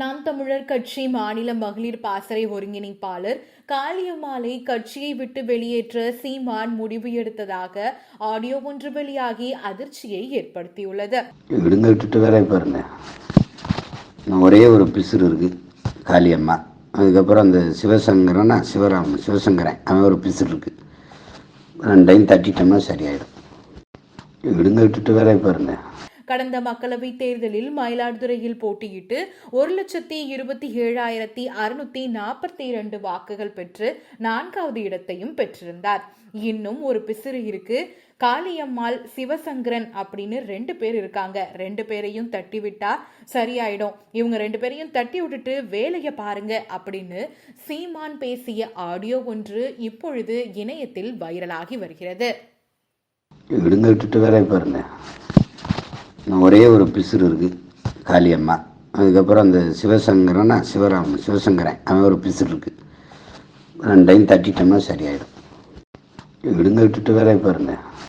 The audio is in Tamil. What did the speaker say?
நாம் தமிழர் கட்சி மாநில மகளிர் பாசறை ஒருங்கிணைப்பாளர் காளியம்மாளை கட்சியை விட்டு வெளியேற்ற சீமான் முடிவு எடுத்ததாக ஆடியோ ஒன்று வெளியாகி அதிர்ச்சியை ஏற்படுத்தியுள்ளது. விடுங்க விட்டுட்டு வேலை பாருங்க. ஒரே ஒரு பிசுறு இருக்கு காளியம்மா. அதுக்கப்புறம் அந்த சிவசங்கரன்னா சிவராமன் சிவசங்கரன் அவன் ஒரு பிசுறு இருக்கு. ரெண்டையும் தட்டிட்டோம்னா சரியாயிடும். விடுங்க விட்டுட்டு வேலை பாருங்க. கடந்த மக்களவைத் தேர்தலில் மயிலாடுதுறையில் போட்டியிட்டு ஒரு லட்சத்தி இருபத்தி ஏழாயிரத்தி அறுநூத்தி நாற்பத்தி இரண்டு வாக்குகள் பெற்று நான்காவது இடத்தையும் பெற்றிருந்தார். இன்னும் ஒரு பிசிறு இருக்கு. காளியம்மாள் சிவசங்கரன் அப்படின்னு ரெண்டு பேர் இருக்காங்க. ரெண்டு பேரையும் தட்டி விட்டா சரியாயிடும். இவங்க ரெண்டு பேரையும் தட்டி விட்டுட்டு வேலையை பாருங்க அப்படின்னு சீமான் பேசிய ஆடியோ ஒன்று இப்பொழுது இணையத்தில் வைரலாகி வருகிறது. விடுங்க விட்டுட்டு வேலையை பாருங்க. ஒரே ஒரு பிசுறு இருக்குது காளியம்மா அதுக்கப்புறம் அந்த சிவசங்கரன்னா சிவராம் சிவசங்கரன் அவன் ஒரு பிசுறு இருக்குது ரெண்டையும் தட்டிட்டோம்னா சரியாயிடும். விடுங்க விட்டுட்டு வேலையை பாருங்கள்